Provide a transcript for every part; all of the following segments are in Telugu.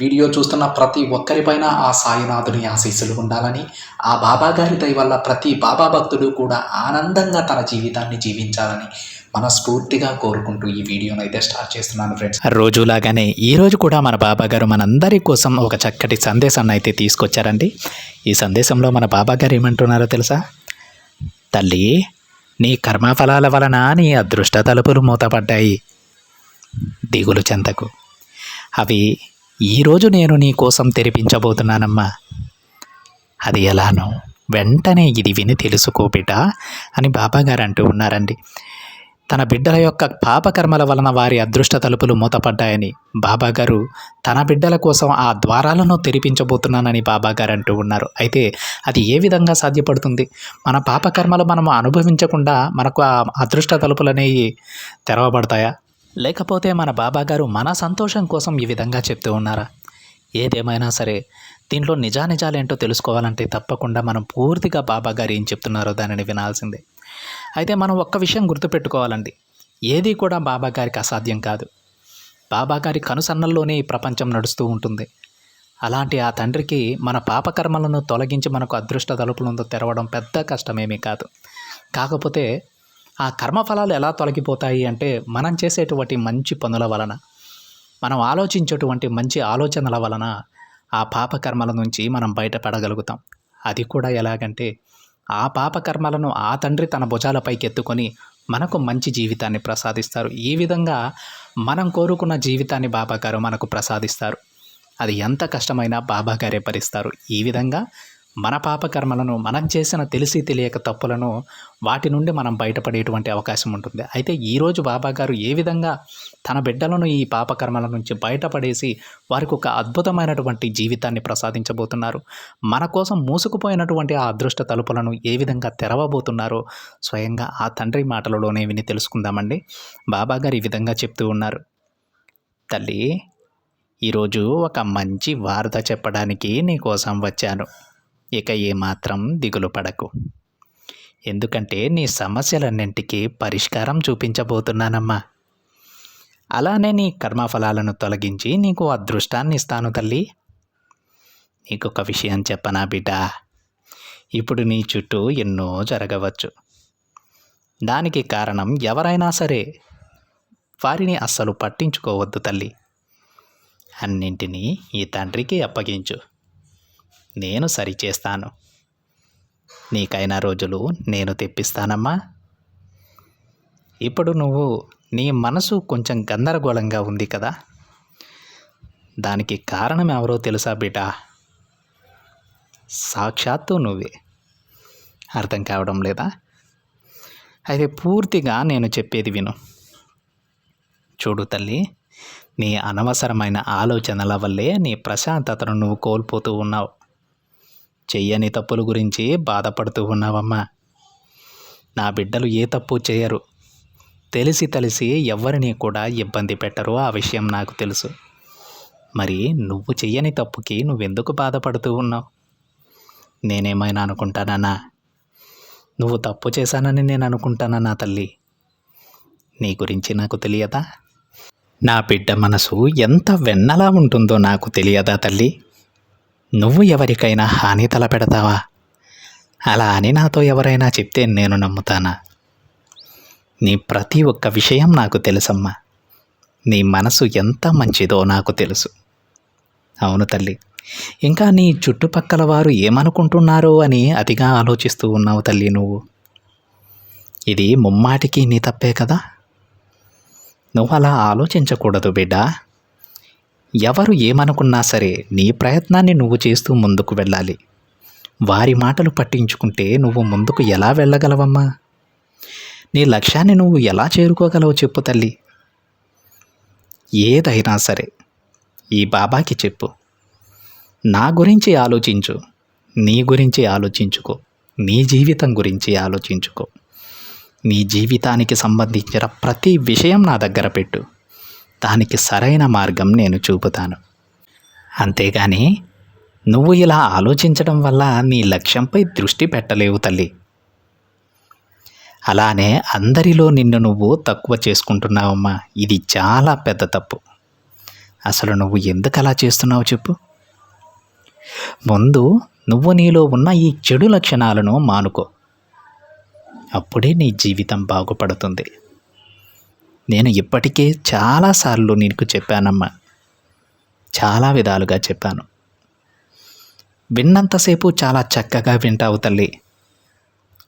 వీడియో చూస్తున్న ప్రతి ఒక్కరిపైన ఆ సాయినాథుని ఆశీస్సులు ఉండాలని ఆ బాబా గారి దయ వల్ల ప్రతి బాబా భక్తుడు కూడా ఆనందంగా తన జీవితాన్ని జీవించాలని మనస్ఫూర్తిగా కోరుకుంటూ ఈ వీడియోను అయితే స్టార్ట్ చేస్తున్నాను ఫ్రెండ్స్. రోజులాగానే ఈరోజు కూడా మన బాబా గారు మనందరి కోసం ఒక చక్కటి సందేశాన్ని అయితే తీసుకొచ్చారండి. ఈ సందేశంలో మన బాబా గారు ఏమంటున్నారో తెలుసా? తల్లి నీ కర్మఫలాల వలన నీ అదృష్ట తలుపులు మూతపడ్డాయి. దిగులు చెంతకు. అవి ఈరోజు నేను నీ కోసం తెరిపించబోతున్నానమ్మా. అది ఎలానో వెంటనే ఇది విని తెలుసుకో బిడ్డ అని బాబాగారు అంటూ ఉన్నారండి. తన బిడ్డల యొక్క పాపకర్మల వలన వారి అదృష్ట తలుపులు మూతపడ్డాయని బాబాగారు తన బిడ్డల కోసం ఆ ద్వారాలను తెరిపించబోతున్నానని బాబాగారు అంటూ ఉన్నారు. అయితే అది ఏ విధంగా సాధ్యపడుతుంది? మన పాపకర్మలు మనము అనుభవించకుండా మనకు ఆ అదృష్ట తలుపులు అనేవి తెరవబడతాయా? లేకపోతే మన బాబాగారు మన సంతోషం కోసం ఈ విధంగా చెప్తూ ఉన్నారా? ఏదేమైనా సరే దీంట్లో నిజానిజాలేంటో తెలుసుకోవాలంటే తప్పకుండా మనం పూర్తిగా బాబాగారు ఏం చెప్తున్నారో దానిని వినాల్సిందే. అయితే మనం ఒక్క విషయం గుర్తుపెట్టుకోవాలండి. ఏది కూడా బాబా గారికి అసాధ్యం కాదు. బాబాగారి కనుసన్నల్లోనే ఈ ప్రపంచం నడుస్తూ ఉంటుంది. అలాంటి ఆ తండ్రికి మన పాపకర్మలను తొలగించి మనకు అదృష్ట తలుపులను తెరవడం పెద్ద కష్టమేమీ కాదు. కాకపోతే ఆ కర్మఫలాలు ఎలా తొలగిపోతాయి అంటే మనం చేసేటువంటి మంచి పనుల వలన మనం ఆలోచించేటువంటి మంచి ఆలోచనల వలన ఆ పాపకర్మల నుంచి మనం బయటపడగలుగుతాం. అది కూడా ఎలాగంటే ఆ పాపకర్మలను ఆ తండ్రి తన భుజాలపైకి ఎత్తుకొని మనకు మంచి జీవితాన్ని ప్రసాదిస్తారు. ఈ విధంగా మనం కోరుకున్న జీవితాన్ని బాబాగారు మనకు ప్రసాదిస్తారు. అది ఎంత కష్టమైనా బాబాగారే భరిస్తారు. ఈ విధంగా మన పాపకర్మలను మనం చేసిన తెలిసి తెలియక తప్పులను వాటి నుండి మనం బయటపడేటువంటి అవకాశం ఉంటుంది. అయితే ఈరోజు బాబా గారు ఏ విధంగా తన బిడ్డలను ఈ పాపకర్మల నుంచి బయటపడేసి వారికి ఒక అద్భుతమైనటువంటి జీవితాన్ని ప్రసాదించబోతున్నారు? మన కోసం మూసుకుపోయినటువంటి ఆ అదృష్ట తలుపులను ఏ విధంగా తెరవబోతున్నారో స్వయంగా ఆ తండ్రి మాటలలోనే విని తెలుసుకుందామండి. బాబా గారు ఈ విధంగా చెప్తూ ఉన్నారు. తల్లి ఈరోజు ఒక మంచి వార్త చెప్పడానికి నీకోసం వచ్చాను. ఇక ఏమాత్రం దిగులు పడకు. ఎందుకంటే నీ సమస్యలన్నింటికీ పరిష్కారం చూపించబోతున్నానమ్మా. అలానే నీ కర్మఫలాలను తొలగించి నీకు అదృష్టాన్ని ఇస్తాను తల్లి. నీకొక విషయం చెప్పనా బిడ్డ? ఇప్పుడు నీ చుట్టూ ఎన్నో జరగవచ్చు. దానికి కారణం ఎవరైనా సరే వారిని అస్సలు పట్టించుకోవద్దు తల్లి. అన్నింటినీ ఈ తండ్రికి అప్పగించు. నేను సరిచేస్తాను. నీకైనా రోజులు నేను తెప్పిస్తానమ్మా. ఇప్పుడు నువ్వు నీ మనసు కొంచెం గందరగోళంగా ఉంది కదా. దానికి కారణం ఎవరో తెలుసా బిడ్డ? సాక్షాత్తు నువ్వే. అర్థం కావడం లేదా? అయితే పూర్తిగా నేను చెప్పేది విను. చూడు తల్లి నీ అనవసరమైన ఆలోచనల వల్లే నీ ప్రశాంతతను నువ్వు కోల్పోతూ ఉన్నావు. చెయ్యని తప్పుల గురించి బాధపడుతూ ఉన్నావమ్మా. నా బిడ్డలు ఏ తప్పు చేయరు. తెలిసి తెలిసి ఎవరిని కూడా ఇబ్బంది పెట్టరు. ఆ విషయం నాకు తెలుసు. మరి నువ్వు చెయ్యని తప్పుకి నువ్వెందుకు బాధపడుతూ ఉన్నావు? నేనేమైనా అనుకుంటానా నువ్వు తప్పు చేశానని నేను అనుకుంటానా నా తల్లి? నీ గురించి నాకు తెలియదా? నా బిడ్డ మనసు ఎంత వెన్నలా ఉంటుందో నాకు తెలియదా తల్లి? నువ్వు ఎవరికైనా హాని తలపెడతావా? అలా అని నాతో ఎవరైనా చెప్తే నేను నమ్ముతానా? నీ ప్రతి ఒక్క విషయం నాకు తెలుసమ్మా. నీ మనసు ఎంత మంచిదో నాకు తెలుసు. అవును తల్లి. ఇంకా నీ చుట్టుపక్కల వారు ఏమనుకుంటున్నారో అని అతిగా ఆలోచిస్తూ ఉన్నావు తల్లి నువ్వు. ఇది ముమ్మాటికి నీ తప్పే కదా? నువ్వు అలా ఆలోచించకూడదు బిడ్డా. ఎవరు ఏమనుకున్నా సరే నీ ప్రయత్నాన్ని నువ్వు చేస్తూ ముందుకు వెళ్ళాలి. వారి మాటలు పట్టించుకుంటే నువ్వు ముందుకు ఎలా వెళ్ళగలవమ్మా? నీ లక్ష్యాన్ని నువ్వు ఎలా చేరుకోగలవు చెప్పు తల్లి. ఏదైనా సరే ఈ బాబాకి చెప్పు. నా గురించి ఆలోచించు నీ గురించి ఆలోచించుకో నీ జీవితం గురించి ఆలోచించుకో. నీ జీవితానికి సంబంధించిన ప్రతి విషయం నా దగ్గర పెట్టు. దానికి సరైన మార్గం నేను చూపుతాను. అంతేగాని నువ్వు ఇలా ఆలోచించడం వల్ల నీ లక్ష్యంపై దృష్టి పెట్టలేవు తల్లి. అలానే అందరిలో నిన్ను నువ్వు తక్కువ చేసుకుంటున్నావమ్మా. ఇది చాలా పెద్ద తప్పు. అసలు నువ్వు ఎందుకు అలా చేస్తున్నావు చెప్పు. ముందు నువ్వు నీలో ఉన్న ఈ చెడు లక్షణాలను మానుకో. అప్పుడే నీ జీవితం బాగుపడుతుంది. నేను ఇప్పటికే చాలాసార్లు నీకు చెప్పానమ్మా. చాలా విధాలుగా చెప్పాను. విన్నంతసేపు చాలా చక్కగా వింటావు తల్లి.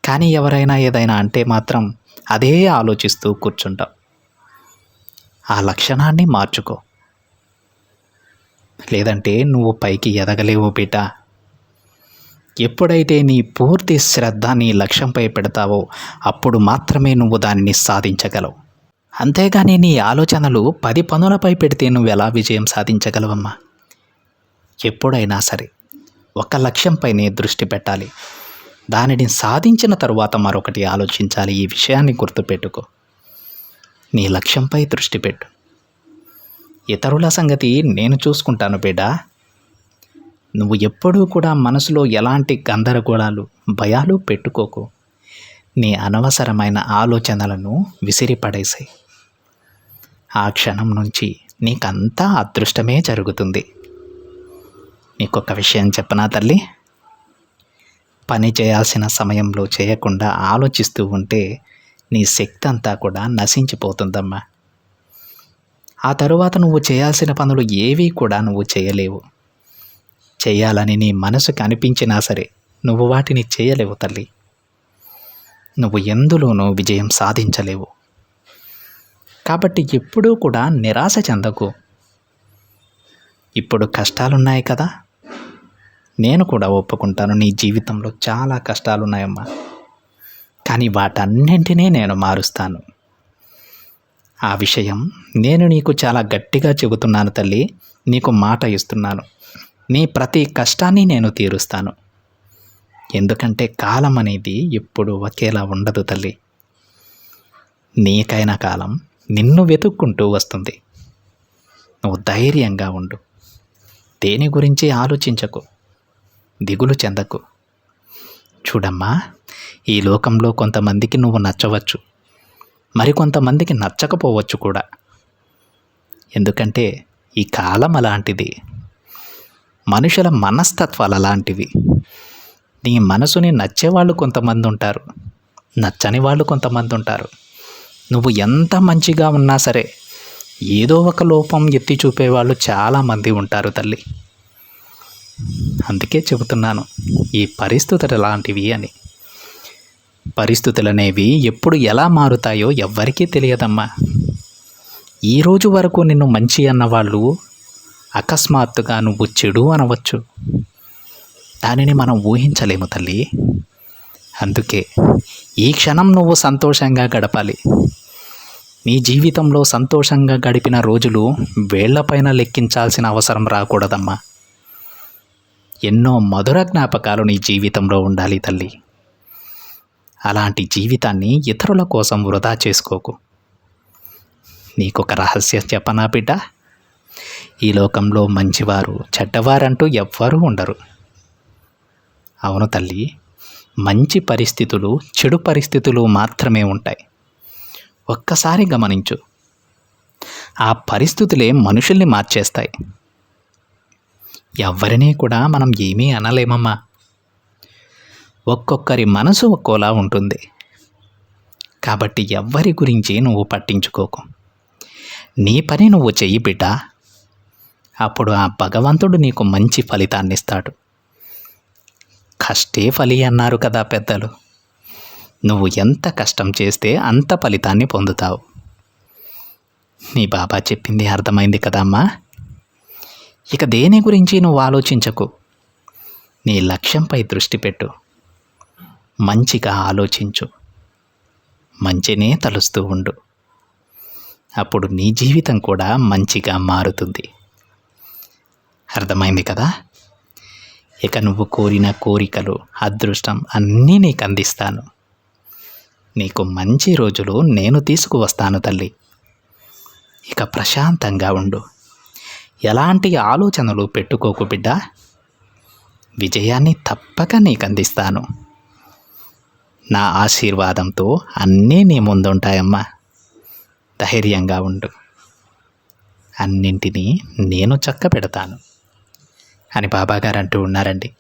కానీ ఎవరైనా ఏదైనా అంటే మాత్రం అదే ఆలోచిస్తూ కూర్చుంటావు. ఆ లక్షణాన్ని మార్చుకో. లేదంటే నువ్వు పైకి ఎదగలేవు బిడ్డ. ఎప్పుడైతే నీ పూర్తి శ్రద్ధ నీ లక్ష్యంపై పెడతావో అప్పుడు మాత్రమే నువ్వు దానిని సాధించగలవు. అంతేగాని నీ ఆలోచనలు పది పనులపై పెడితే నువ్వు ఎలా విజయం సాధించగలవమ్మా? ఎప్పుడైనా సరే ఒక లక్ష్యంపైనే దృష్టి పెట్టాలి. దానిని సాధించిన తరువాత మరొకటి ఆలోచించాలి. ఈ విషయాన్ని గుర్తుపెట్టుకో. నీ లక్ష్యంపై దృష్టి పెట్టు. ఇతరుల సంగతి నేను చూసుకుంటాను బిడ్డ. నువ్వు ఎప్పుడూ కూడా మనసులో ఎలాంటి గందరగోళాలు భయాలు పెట్టుకోకు. నీ అనవసరమైన ఆలోచనలను విసిరిపడేసాయి. ఆ క్షణం నుంచి నీకంతా అదృష్టమే జరుగుతుంది. నీకొక విషయం చెప్పనా తల్లి? పని చేయాల్సిన సమయంలో చేయకుండా ఆలోచిస్తూ ఉంటే నీ శక్తి అంతా కూడా నశించిపోతుందమ్మా. ఆ తరువాత నువ్వు చేయాల్సిన పనులు ఏవీ కూడా నువ్వు చేయలేవు. చేయాలని నీ మనసుకు అనిపించినా సరే నువ్వు వాటిని చేయలేవు తల్లి. నువ్వు ఎందులోనూ విజయం సాధించలేవు. కాబట్టి ఎప్పుడూ కూడా నిరాశ చెందకు. ఇప్పుడు కష్టాలున్నాయి కదా. నేను కూడా ఒప్పుకుంటాను నీ జీవితంలో చాలా కష్టాలున్నాయమ్మా. కానీ వాటన్నింటినీ నేను మారుస్తాను. ఆ విషయం నేను నీకు చాలా గట్టిగా చెబుతున్నాను తల్లి. నీకు మాట ఇస్తున్నాను. నీ ప్రతి కష్టాన్ని నేను తీరుస్తాను. ఎందుకంటే కాలం అనేది ఎప్పుడు ఒకేలా ఉండదు తల్లి. నీకైన కాలం నిన్ను వెతుక్కుంటూ వస్తుంది. నువ్వు ధైర్యంగా ఉండు. దేని గురించి ఆలోచించకు? దిగులు చెందకు. చూడమ్మా ఈ లోకంలో కొంతమందికి నువ్వు నచ్చవచ్చు. మరికొంతమందికి నచ్చకపోవచ్చు కూడా. ఎందుకంటే ఈ కాలం అలాంటిది. మనుషుల మనస్తత్వాలు అలాంటివి. నీ మనసుని నచ్చేవాళ్ళు కొంతమంది ఉంటారు. నచ్చని వాళ్ళు కొంతమంది ఉంటారు. నువ్వు ఎంత మంచిగా ఉన్నా సరే ఏదో ఒక లోపం ఎత్తి చూపేవాళ్ళు చాలామంది ఉంటారు తల్లి. అందుకే చెబుతున్నాను ఈ పరిస్థితులు ఎలాంటివి అని. పరిస్థితులు అనేవి ఎప్పుడు ఎలా మారుతాయో ఎవ్వరికీ తెలియదమ్మా. ఈ రోజు వరకు నిన్ను మంచి అన్నవాళ్ళు అకస్మాత్తుగా నువ్వు చెడు అనవచ్చు. దానిని మనం ఊహించలేము తల్లి. అందుకే ఈ క్షణం నువ్వు సంతోషంగా గడపాలి. నీ జీవితంలో సంతోషంగా గడిపిన రోజులు వేళ్ళపైన లెక్కించాల్సిన అవసరం రాకూడదమ్మా. ఎన్నో మధుర జ్ఞాపకాలు నీ జీవితంలో ఉండాలి తల్లి. అలాంటి జీవితాన్ని ఇతరుల కోసం వృధా చేసుకోకు. నీకొక రహస్యం చెప్పనా బిడ్డ? ఈ లోకంలో మంచివారు చెడ్డవారంటూ ఎవ్వరూ ఉండరు. అవును తల్లి మంచి పరిస్థితులు చెడు పరిస్థితులు మాత్రమే ఉంటాయి. ఒక్కసారి గమనించు. ఆ పరిస్థితులే మనుషుల్ని మార్చేస్తాయి. ఎవ్వరినీ కూడా మనం ఏమీ అనలేమమ్మా. ఒక్కొక్కరి మనసు ఒక్కోలా ఉంటుంది. కాబట్టి ఎవ్వరి గురించి నువ్వు పట్టించుకోకు. నీ పని నువ్వు చెయ్యి బిడ్డ. అప్పుడు ఆ భగవంతుడు నీకు మంచి ఫలితాన్ని ఇస్తాడు కష్టే ఫలి అన్నారు కదా పెద్దలు. నువ్వు ఎంత కష్టం చేస్తే అంత ఫలితాన్ని పొందుతావు. నీ బాబా చెప్పింది అర్థమైంది కదమ్మా ఇక దేని గురించి నువ్వు ఆలోచించకు. నీ లక్ష్యంపై దృష్టి పెట్టు. మంచిగా ఆలోచించు. మంచినే తలుస్తూ ఉండు. అప్పుడు నీ జీవితం కూడా మంచిగా మారుతుంది. అర్థమైంది కదా? ఇక నువ్వు కోరిన కోరికలు అదృష్టం అన్నీ నీకు అందిస్తాను. నీకు మంచి రోజులు నేను తీసుకువస్తాను తల్లి. ఇక ప్రశాంతంగా ఉండు. ఎలాంటి ఆలోచనలు పెట్టుకోకు బిడ్డ. విజయాన్ని తప్పక నీకు అందిస్తాను నా ఆశీర్వాదంతో అన్నీ నీ ముందుంటాయమ్మా. ధైర్యంగా ఉండు. అన్నింటినీ నేను చక్క పెడతాను అని బాబాగారు అంటూ ఉన్నారండి.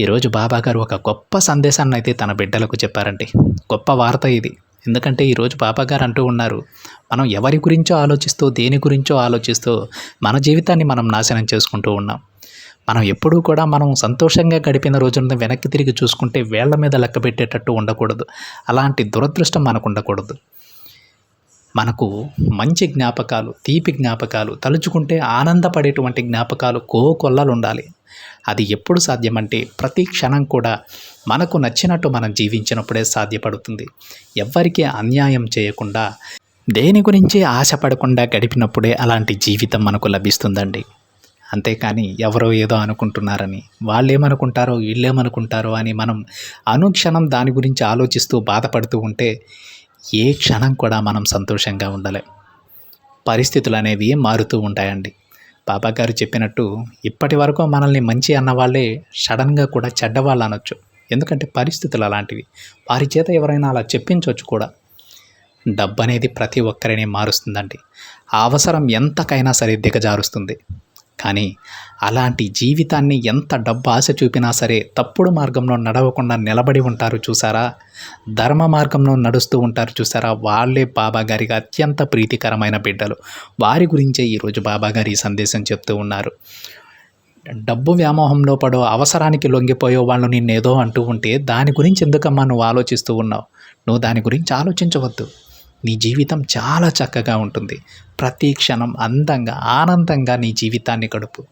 ఈరోజు బాబాగారు ఒక గొప్ప సందేశాన్ని అయితే తన బిడ్డలకు చెప్పారండి. గొప్ప వార్త ఇది. ఎందుకంటే ఈరోజు బాబాగారు అంటూ ఉన్నారు మనం ఎవరి గురించో ఆలోచిస్తూ దేని గురించో ఆలోచిస్తూ మన జీవితాన్ని మనం నాశనం చేసుకుంటూ ఉన్నాం. మనం ఎప్పుడూ కూడా మనం సంతోషంగా గడిపిన రోజున వెనక్కి తిరిగి చూసుకుంటే వేళ్ళ మీద లెక్క పెట్టేటట్టు ఉండకూడదు. అలాంటి దురదృష్టం మనకు ఉండకూడదు. మనకు మంచి జ్ఞాపకాలు తీపి జ్ఞాపకాలు తలుచుకుంటే ఆనందపడేటువంటి జ్ఞాపకాలు కోకొల్లలు ఉండాలి అది ఎప్పుడు సాధ్యమంటే ప్రతి క్షణం కూడా మనకు నచ్చినట్టు మనం జీవించినప్పుడే సాధ్యపడుతుంది. ఎవ్వరికీ అన్యాయం చేయకుండా దేని గురించి ఆశపడకుండా గడిపినప్పుడే అలాంటి జీవితం మనకు లభిస్తుందండి. అంతేకాని ఎవరో ఏదో అనుకుంటున్నారని వాళ్ళేమనుకుంటారో వీళ్ళేమనుకుంటారో అని మనం అనుక్షణం దాని గురించి ఆలోచిస్తూ బాధపడుతూ ఉంటే ఏ క్షణం కూడా మనం సంతోషంగా ఉండలేం. పరిస్థితులు అనేవి మారుతూ ఉంటాయండి. బాబా గారు చెప్పినట్టు ఇప్పటి వరకు మనల్ని మంచి అన్న వాళ్ళే సడన్గా కూడా చెడ్డవాళ్ళు అనొచ్చు. ఎందుకంటే పరిస్థితులు అలాంటివి. వారి చేత ఎవరైనా అలా చెప్పించవచ్చు కూడా. డబ్బు అనేది ప్రతి ఒక్కరిని మారుస్తుందండి. ఆ అవసరం ఎంతకైనా సరే దిగజారుస్తుంది. కానీ అలాంటి జీవితాన్ని ఎంత డబ్బు ఆశ చూపినా సరే తప్పుడు మార్గంలో నడవకుండా నిలబడి ఉంటారు చూసారా? ధర్మ మార్గంలో నడుస్తూ ఉంటారు చూసారా? వాళ్ళే బాబాగారికి అత్యంత ప్రీతికరమైన బిడ్డలు. వారి గురించే ఈరోజు బాబాగారి ఈ సందేశం చెప్తూ ఉన్నారు. డబ్బు వ్యామోహంలో పడో అవసరానికి లొంగిపోయో వాళ్ళు నిన్నేదో అంటూ ఉంటే దాని గురించి ఎందుకమ్మా నువ్వు ఆలోచిస్తూ ఉన్నావు? నువ్వు దాని గురించి ఆలోచించవద్దు. నీ జీవితం చాలా చక్కగా ఉంటుంది. ప్రతి క్షణం అందంగా ఆనందంగా నీ జీవితాన్ని గడుపు.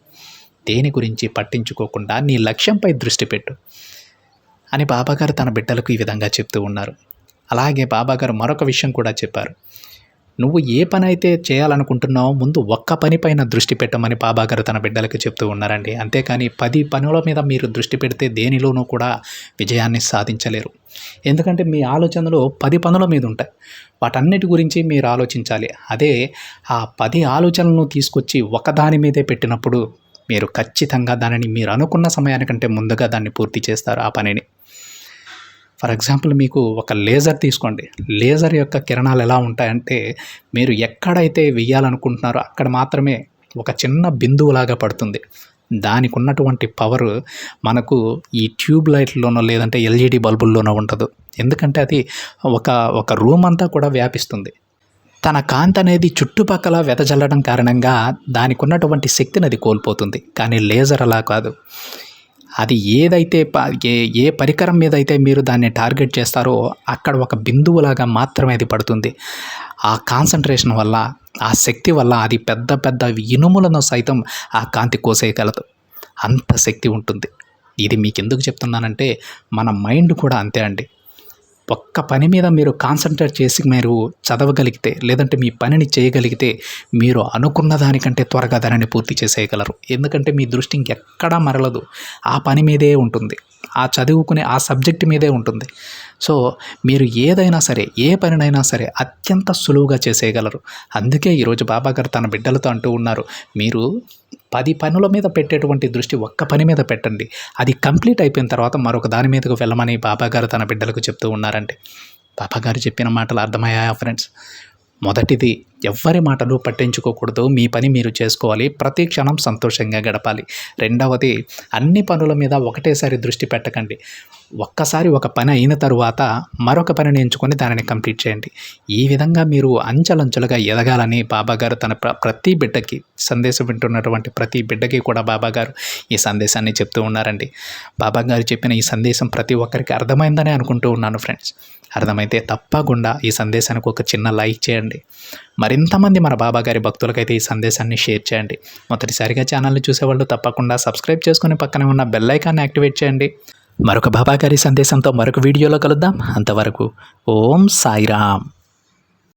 దేని గురించి పట్టించుకోకుండా నీ లక్ష్యంపై దృష్టి పెట్టు. అని బాబాగారు తన బిడ్డలకు ఈ విధంగా చెప్తూ ఉన్నారు. అలాగే బాబాగారు మరొక విషయం కూడా చెప్పారు. నువ్వు ఏ పని అయితే చేయాలనుకుంటున్నావో ముందు ఒక్క పనిపైన దృష్టి పెట్టమని బాబాగారు తన బిడ్డలకు చెప్తూ ఉన్నారండి. అంతేకాని పది పనుల మీద మీరు దృష్టి పెడితే దేనిలోనూ కూడా విజయాన్ని సాధించలేరు. ఎందుకంటే మీ ఆలోచనలు పది పనుల మీద ఉంటాయి. వాటన్నిటి గురించి మీరు ఆలోచించాలి. అదే ఆ పది ఆలోచనలను తీసుకొచ్చి ఒకదాని మీదే పెట్టినప్పుడు మీరు ఖచ్చితంగా దానిని మీరు అనుకున్న సమయానికంటే ముందుగా దాన్ని పూర్తి చేస్తారు ఆ పనిని. ఫర్ ఎగ్జాంపుల్ మీకు ఒక లేజర్ తీసుకోండి. లేజర్ యొక్క కిరణాలు ఎలా ఉంటాయంటే మీరు ఎక్కడైతే వెయ్యాలనుకుంటున్నారో అక్కడ మాత్రమే ఒక చిన్న బిందువులాగా పడుతుంది. దానికి ఉన్నటువంటి పవర్ మనకు ఈ ట్యూబ్ లైట్లోనో లేదంటే ఎల్ఈడి బల్బుల్లోనో ఉండదు. ఎందుకంటే అది ఒక ఒక రూమ్ అంతా కూడా వ్యాపిస్తుంది. తన కాంతి అనేది చుట్టుపక్కల వెదజల్లడం కారణంగా దానికి ఉన్నటువంటి శక్తిని అది కోల్పోతుంది. కానీ లేజర్ అలా కాదు. అది ఏదైతే ప- ఏ ఏ పరికరం మీద అయితే మీరు దాన్ని టార్గెట్ చేస్తారో అక్కడ ఒక బిందువులాగా మాత్రమే అది పడుతుంది. ఆ కాన్సన్ట్రేషన్ వల్ల ఆ శక్తి వల్ల అది పెద్ద పెద్ద ఇనుములను సైతం ఆ కాంతి కోసేయగలదు. అంత శక్తి ఉంటుంది. ఇది మీకు ఎందుకు చెప్తున్నానంటే మన మైండ్ కూడా అంతే అండి. ఒక్క పని మీద మీరు కాన్సన్ట్రేట్ చేసి మీరు చదవగలిగితే లేదంటే మీ పనిని చేయగలిగితే మీరు అనుకున్న దానికంటే త్వరగా దానిని పూర్తి చేసేయగలరు. ఎందుకంటే మీ దృష్టి ఇంకెక్కడా మరలదు. ఆ పని మీదే ఉంటుంది. ఆ చదువుకునే ఆ సబ్జెక్ట్ మీదే ఉంటుంది. సో మీరు ఏదైనా సరే ఏ పనినైనా సరే అత్యంత సులువుగా చేసేయగలరు. అందుకే ఈరోజు బాబా గారు తన బిడ్డలతో అంటూ ఉన్నారు మీరు పది పనుల మీద పెట్టేటువంటి దృష్టి ఒక్క పని మీద పెట్టండి. అది కంప్లీట్ అయిపోయిన తర్వాత మరొక దాని మీదకు వెళ్ళమని బాబాగారు తన బిడ్డలకు చెప్తూ ఉన్నారండి బాబాగారు చెప్పిన మాటలు అర్థమయ్యాయా ఫ్రెండ్స్? మొదటిది ఎవ్వరి మాటలు పట్టించుకోకూడదు. మీ పని మీరు చేసుకోవాలి. ప్రతి క్షణం సంతోషంగా గడపాలి. రెండవది అన్ని పనుల మీద ఒకటేసారి దృష్టి పెట్టకండి. ఒక్కసారి ఒక పని అయిన తరువాత మరొక పనిని ఎంచుకొని దానిని కంప్లీట్ చేయండి. ఈ విధంగా మీరు అంచెలంచెలుగా ఎదగాలని బాబాగారు తన ప్ర- ప్రతి బిడ్డకి సందేశం వింటున్నటువంటి ప్రతి బిడ్డకి కూడా బాబాగారు ఈ సందేశాన్ని చెప్తూ ఉన్నారండి. బాబాగారు చెప్పిన ఈ సందేశం ప్రతి ఒక్కరికి అర్థమైందని అనుకుంటూ ఉన్నాను ఫ్రెండ్స్. అర్థమైతే తప్పకుండా ఈ సందేశానికి ఒక చిన్న లైక్ చేయండి. మరింతమంది మన బాబా గారి భక్తులకైతే ఈ సందేశాన్ని షేర్ చేయండి. మొదటిసారిగా ఛానల్ని చూసేవాళ్ళు తప్పకుండా సబ్స్క్రైబ్ చేసుకుని పక్కనే ఉన్న బెల్ ఐకాన్ని యాక్టివేట్ చేయండి. మరొక బాబా గారి సందేశంతో మరొక వీడియోలో కలుద్దాం. అంతవరకు ఓం సాయిరామ్.